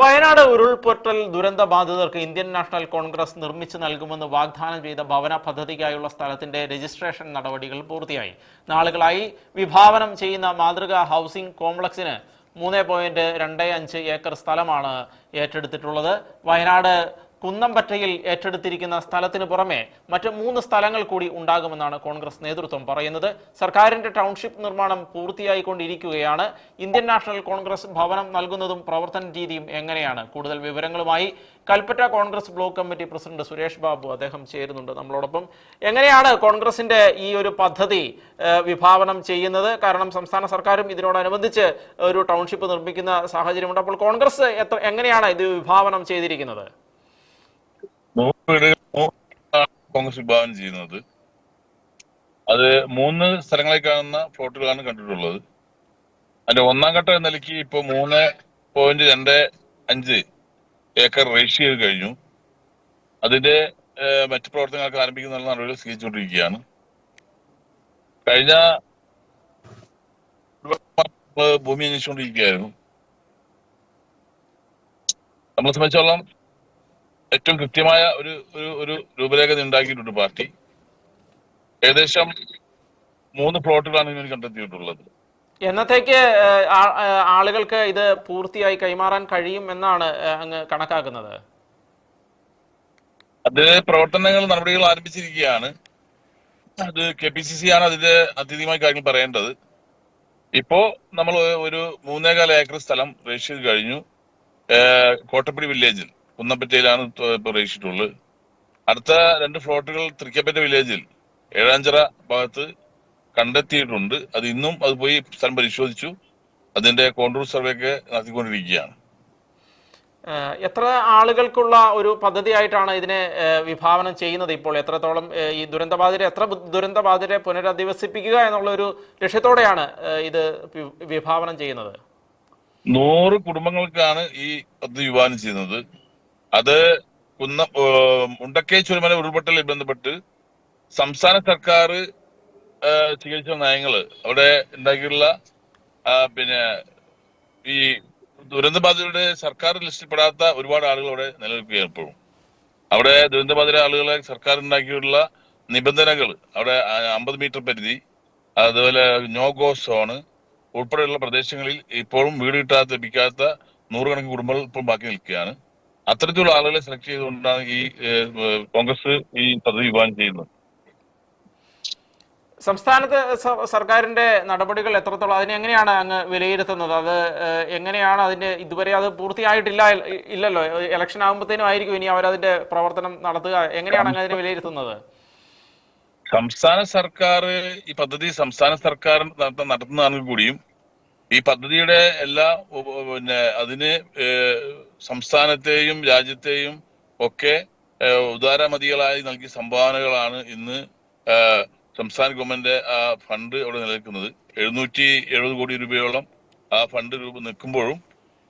വയനാട് ഉരുൾപൊട്ടൽ ദുരന്ത ബാധിതർക്ക് ഇന്ത്യൻ നാഷണൽ കോൺഗ്രസ് നിർമ്മിച്ചു നൽകുമെന്ന് വാഗ്ദാനം ചെയ്ത ഭവന പദ്ധതിക്കായുള്ള സ്ഥലത്തിന്റെ രജിസ്ട്രേഷൻ നടപടികൾ പൂർത്തിയായി. നാളുകളായി വിഭാവനം ചെയ്യുന്ന മാതൃകാ ഹൗസിംഗ് കോംപ്ലക്സിന് മൂന്ന് പോയിന്റ് രണ്ട് അഞ്ച് ഏക്കർ സ്ഥലമാണ് ഏറ്റെടുത്തിട്ടുള്ളത്. വയനാട് കുന്നംപറ്റയിൽ ഏറ്റെടുത്തിരിക്കുന്ന സ്ഥലത്തിന് പുറമെ മറ്റ് മൂന്ന് സ്ഥലങ്ങൾ കൂടി ഉണ്ടാകുമെന്നാണ് കോൺഗ്രസ് നേതൃത്വം പറയുന്നത്. സർക്കാരിന്റെ ടൗൺഷിപ്പ് നിർമ്മാണം പൂർത്തിയായിക്കൊണ്ടിരിക്കുകയാണ്. ഇന്ത്യൻ നാഷണൽ കോൺഗ്രസ് ഭവനം നൽകുന്നതും പ്രവർത്തന രീതിയും എങ്ങനെയാണ്? കൂടുതൽ വിവരങ്ങളുമായി Kalpetta Congress block committee president Suresh Babu അദ്ദേഹം ചേരുന്നുണ്ട് നമ്മളോടൊപ്പം. എങ്ങനെയാണ് കോൺഗ്രസിന്റെ ഈ ഒരു പദ്ധതി വിഭാവനം ചെയ്യുന്നത്? കാരണം സംസ്ഥാന സർക്കാരും ഇതിനോടനുബന്ധിച്ച് ഒരു ടൗൺഷിപ്പ് നിർമ്മിക്കുന്ന സാഹചര്യമുണ്ട്. അപ്പോൾ കോൺഗ്രസ് എത്ര എങ്ങനെയാണ് ഇത് വിഭാവനം ചെയ്തിരിക്കുന്നത്? കോൺഗ്രസ് വിഭാവനം ചെയ്യുന്നത്. അത് മൂന്ന് സ്ഥലങ്ങളിൽ കാണുന്ന പ്ലോട്ടുകളാണ് കണ്ടിട്ടുള്ളത്. അതിന്റെ ഒന്നാം ഘട്ടം എന്ന നിലയ്ക്ക് ഇപ്പൊ മൂന്ന് പോയിന്റ് രണ്ട് അഞ്ച് ഏക്കർ രജിസ്റ്റർ ചെയ്ത് കഴിഞ്ഞു. അതിന്റെ മറ്റു പ്രവർത്തനങ്ങൾക്ക് ആരംഭിക്കുന്ന നടപടികൾ സ്വീകരിച്ചുകൊണ്ടിരിക്കുകയാണ്. കഴിഞ്ഞ ഭൂമി അന്വേഷിച്ചുകൊണ്ടിരിക്കുകയായിരുന്നു. നമ്മളെ സംബന്ധിച്ചോളം ഏറ്റവും കൃത്യമായ ഒരു ഒരു ഒരു രൂപരേഖ ഉണ്ടാക്കിയിട്ടുണ്ട് പാർട്ടി. ഏകദേശം മൂന്ന് പ്ലോട്ടുകളാണ് ഇതിന് കണ്ടെത്തിയിട്ടുള്ളത്. എന്നത്തേക്ക് ആളുകൾക്ക് ഇത് പൂർത്തിയായി കൈമാറാൻ കഴിയും എന്നാണ് അങ്ങ് കണക്കാക്കുന്നത്? അത് പ്രവർത്തനങ്ങൾ നടപടികൾ ആരംഭിച്ചിരിക്കുകയാണ്. അത് കെ പി സി സി ആണ് അതിന്റെ അത്യധികമായി കാര്യങ്ങൾ പറയേണ്ടത്. ഇപ്പോ നമ്മൾ ഒരു മൂന്നേകാല ഏക്കർ സ്ഥലം രജിസ്റ്റർ ചെയ്ത് കഴിഞ്ഞു. കോട്ടപ്പടി വില്ലേജിൽ. കുന്നപ്പറ്റയിലാണ് ചെയ്തിട്ടുള്ളത് അടുത്ത രണ്ട് ഫ്ലോട്ടുകൾ തൃക്കപ്പറ്റ വില്ലേജിൽ ഏഴാഞ്ചിറ ഭാഗത്ത് കണ്ടെത്തിയിട്ടുണ്ട്. അത് ഇന്നും അത് പോയി സ്ഥലം പരിശോധിച്ചു. അതിന്റെ കോണ്ടൂർ സർവേ ഒക്കെ നടത്തിക്കൊണ്ടിരിക്കുകയാണ്. എത്ര ആളുകൾക്കുള്ള ഒരു പദ്ധതിയായിട്ടാണ് ഇതിനെ വിഭാവനം ചെയ്യുന്നത് ഇപ്പോൾ? എത്രത്തോളം ഈ ദുരന്തബാധിതരെ എത്ര ദുരന്തബാധിതരെ പുനരധിവസിപ്പിക്കുക എന്നുള്ള ഒരു ലക്ഷ്യത്തോടെയാണ് ഇത് വിഭാവനം ചെയ്യുന്നത്? നൂറ് കുടുംബങ്ങൾക്കാണ് ഈ പദ്ധതി വിഭാവനം ചെയ്യുന്നത്. അത് കുന്ന മുണ്ടക്കൈ ചുരമല ഉരുൾപൊട്ടലുമായി ബന്ധപ്പെട്ട് സംസ്ഥാന സർക്കാർ സ്വീകരിച്ച നയങ്ങൾ അവിടെ ഉണ്ടാക്കിയിട്ടുള്ള പിന്നെ ഈ ദുരന്തബാധിതരുടെ സർക്കാർ ലിസ്റ്റിൽപ്പെടാത്ത ഒരുപാട് ആളുകൾ അവിടെ നിലനിൽക്കുകയാണ് ഇപ്പോഴും. അവിടെ ദുരന്തബാധിത ആളുകളെ സർക്കാർ ഉണ്ടാക്കിയിട്ടുള്ള നിബന്ധനകൾ അവിടെ അമ്പത് മീറ്റർ പരിധി അതുപോലെ നോ ഗോ സോണ് ഉൾപ്പെടെയുള്ള പ്രദേശങ്ങളിൽ ഇപ്പോഴും വീട് കിട്ടാത്ത ലഭിക്കാത്ത നൂറുകണക്കിന് കുടുംബങ്ങൾ ഇപ്പോൾ ബാക്കി നിൽക്കുകയാണ്. അത്തരത്തിലുള്ള ആളുകളെ സെലക്ട് ചെയ്തുകൊണ്ടാണ് ഈ കോൺഗ്രസ് ഈ പദ്ധതി വിഭാവനം ചെയ്യുന്നത്. സംസ്ഥാനത്ത് സർക്കാരിന്റെ നടപടികൾ എത്രത്തോളം അതിനെ എങ്ങനെയാണ് അങ്ങ് വിലയിരുത്തുന്നത്? അത് എങ്ങനെയാണ് അതിന്റെ ഇതുവരെ അത് പൂർത്തിയായിട്ടില്ല ഇല്ലല്ലോ? ഇലക്ഷൻ ആകുമ്പോഴത്തേനും ആയിരിക്കും ഇനി അവരതിന്റെ പ്രവർത്തനം നടത്തുക. എങ്ങനെയാണ് അങ്ങ് അതിനെ വിലയിരുത്തുന്നത്? സംസ്ഥാന സർക്കാർ ഈ പദ്ധതി സംസ്ഥാന സർക്കാർ നടത്ത- നടത്തുന്നതാണെങ്കിൽ കൂടിയും ഈ പദ്ധതിയുടെ എല്ലാ പിന്നെ അതിന് സംസ്ഥാനത്തെയും രാജ്യത്തെയും ഒക്കെ ഉദാരമതികളായി നൽകിയ സംഭാവനകളാണ് ഇന്ന് സംസ്ഥാന ഗവൺമെന്റ് ആ ഫണ്ട് അവിടെ നിലനിൽക്കുന്നത്. എഴുന്നൂറ്റി എഴുപത് കോടി രൂപയോളം ആ ഫണ്ട് രൂപ നിൽക്കുമ്പോഴും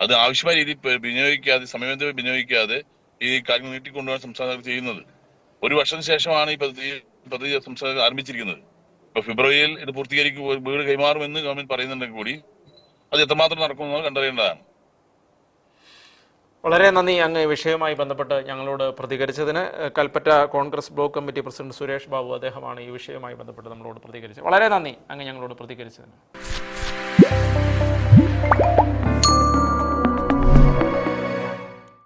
അത് ആവശ്യമായ രീതിയിൽ വിനിയോഗിക്കാതെ സമയബന്ധിതമായി വിനിയോഗിക്കാതെ ഈ കാര്യങ്ങൾ നീട്ടിക്കൊണ്ടുപോകാൻ സംസ്ഥാന ചെയ്യുന്നത്. ഒരു വർഷത്തിന് ശേഷമാണ് ഈ പദ്ധതി പദ്ധതി സംസ്ഥാനം ആരംഭിച്ചിരിക്കുന്നത്. ഇപ്പൊ ഫെബ്രുവരിയിൽ ഇത് പൂർത്തീകരിക്കും വീട് കൈമാറുമെന്ന് ഗവൺമെന്റ് പറയുന്നുണ്ടെങ്കിൽ കൂടി അത് എത്രമാത്രം നടക്കുമെന്ന് കണ്ടറിയേണ്ടതാണ്. വളരെ നന്ദി അങ്ങ് വിഷയവുമായി ബന്ധപ്പെട്ട് ഞങ്ങളോട് പ്രതികരിച്ചതിന്. Kalpetta Congress block committee president Suresh Babu അദ്ദേഹമാണ് ഈ വിഷയവുമായി ബന്ധപ്പെട്ട് നമ്മളോട് പ്രതികരിച്ചത്. വളരെ നന്ദി അങ്ങ് ഞങ്ങളോട് പ്രതികരിച്ചതിന്.